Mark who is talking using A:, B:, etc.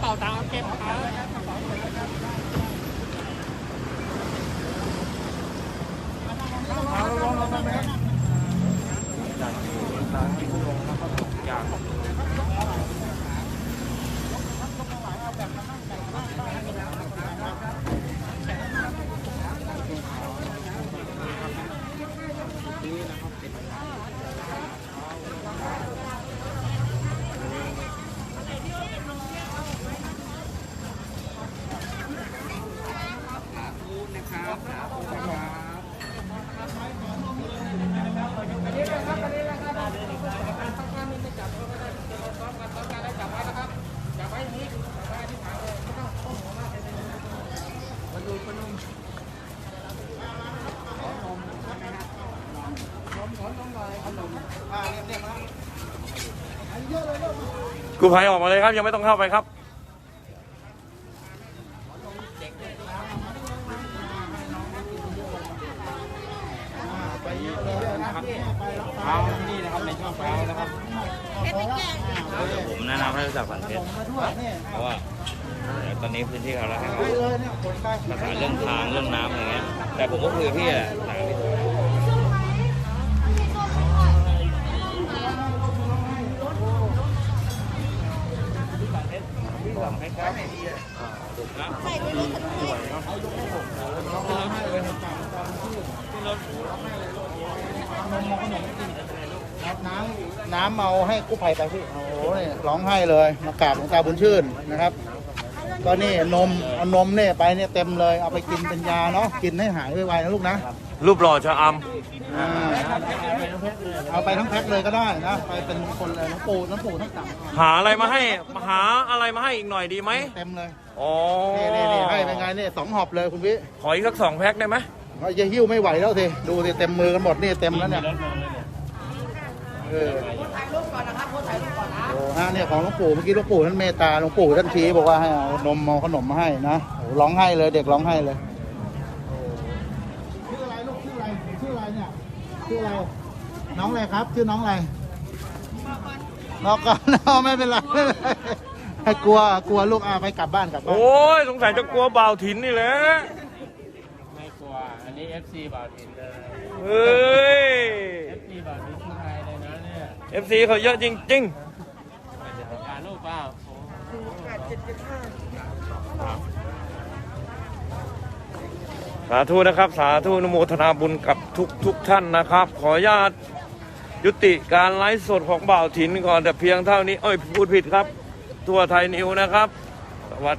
A: เป่าตังเก็บครับจา
B: ก
C: ที่ร้านที่ลงนะครับทุกอย่าง
B: กูภัยออกมาเลยครับ ยังไม่ต้องเข้าไปครับ
A: เท้าที่นี่นะครับในช่วงเช้านะครับ
B: ผมแนะนำให้รู้จักสันเพชรเพราะว่าตอนนี้พื้นที่เขาแล้วให้เขาประสาเรื่องทางเรื่องน้ำอะไรเงี้ยแต่ผมก็คุยกับพี่แหละ ถามพี่โทร
C: น้ำน้ำเอาให้กู้ภัยไปพี่ โอ้โหนี่ร้องไห้เลยมากราบหลวงตาบุญชื่นนะครับ ก็นี่นมเอานมเนี่ยไปเนี่ยเต็มเลยเอาไปกินเป็นยาเนาะกินให้หายไวๆนะลูกนะ
B: รูปหล่อชะอ
C: อ่า เอาไปทั้งแพ็คเลยก็ได้นะไปเป็นคนเลยน้องปู่น้องปู่ทั้งต่างำ
B: หาอะไรมาให้หาอะไรมาให้อีกหน่อยดีไหม
C: เต็มเลย
B: อ๋อ
C: นี่นี่นี่ให้เป็นไงเนี่ยสองหอบเลยคุณพี่
B: ขออีกสักสองแพ็คได้ไหม
C: เอาจะหิ้วไม่ไหวแล้วสิดูสิเต็มมือกันหมดนี่เต็มแล้วเนี่ยเออโอ้ฮะเนี่ยของหลวงปู่เมื่อกี้หลวงปู่ท่านเมตตาหลวงปู่ท่านชี้บอกว่าให้เอานมเอาขนมมาให้นะโอ้ร้องไห้เลยเด็กร้องไห้เลยชื่ออะไรลูกชื่ออะไรชื่ออะไรเนี่ยชื่ออะไร น้องอะไรครับ ชื่อน้องอะไรบอกก่อนน้องไม่เป็นไรไม่เป็นไรให้กลัวกลัวลูกอาไปกลับบ้านกลับบ้าน
B: โอ้ยสงสัยจะกลัวบ่าวถิ่นนี่แหละ
A: ไม่กลัว อันนี้ FC บ่าวถิ่นเลย
B: เฮ้ย
A: FC บ่าวถิ่นชุดไทยเลยนะเนี่ย
B: FC เขาเยอะจริง
A: ถ่ายรูปเปล่าโอ้
B: ๆสาธุนะครับ สาธุอนโมทนาบุญกับทุกทุกท่านนะครับ ขออนุญาต ยุติการไลฟ์สดของบ่าวถิ่นก่อนแต่เพียงเท่านี้ เอ้ยพูดผิดครับ ทั่วไทยนิวนะครับสวัสดี